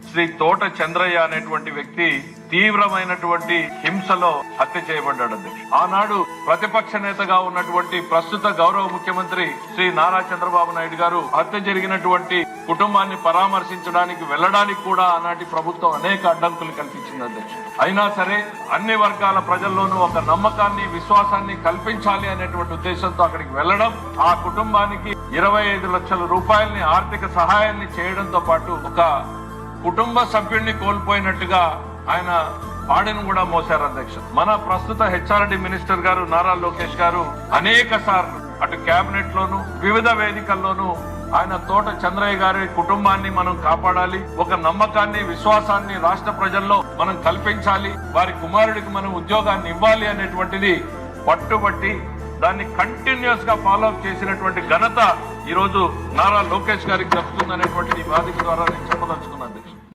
శ్రీ తోట చంద్రయ్య అనేటువంటి వ్యక్తి తీవ్రమైనటువంటి హింసలో హత్య చేయబడ్డాడు ఆనాడు ప్రతిపక్ష నేతగా ఉన్నటువంటి ప్రస్తుత గౌరవ ముఖ్యమంత్రి శ్రీ నారా చంద్రబాబు నాయుడు గారు హత్య జరిగినటువంటి కుటుంబాన్ని పరామర్శించడానికి వెళ్ళడానికి కూడా ఆనాటి ప్రభుత్వం అనేక అడ్డంకులు కల్పించింది అయినా సరే అన్ని వర్గాల ప్రజల్లోనూ ఒక నమ్మకాన్ని విశ్వాసాన్ని కల్పించాలి అనేటువంటి ఉద్దేశంతో అక్కడికి వెళ్ళడం ఆ కుటుంబానికి ఇరవై ఐదు లక్షల రూపాయలని ఆర్థిక సహాయాన్ని చేయడంతో పాటు ఒక కుటుంబ సభ్యుడిని కోల్పోయినట్టుగా ఆయన పాడెను కూడా మోశారు అధ్యక్ష. మన ప్రస్తుత హెచ్ఆర్డి మినిస్టర్ గారు నారా లోకేష్ గారు అనేక సార్లు అటు కేబినెట్ లోను వివిధ వేదికల్లోనూ ఆయన తోట చంద్రయ్య గారి కుటుంబాన్ని మనం కాపాడాలి ఒక నమ్మకాన్ని విశ్వాసాన్ని రాష్ట్ర ప్రజల్లో మనం కల్పించాలి వారి కుమారుడికి మనం ఉద్యోగాన్ని ఇవ్వాలి అనేటువంటిది పట్టుబట్టి దాన్ని కంటిన్యూస్గా ఫాలో అప్ చేసినటువంటి ఘనత ఈరోజు నారా లోకేష్ గారికి దక్కుతుందనేటువంటిది ఈ ద్వారా నేను చెప్పదలుచుకున్నాను అధ్యక్ష.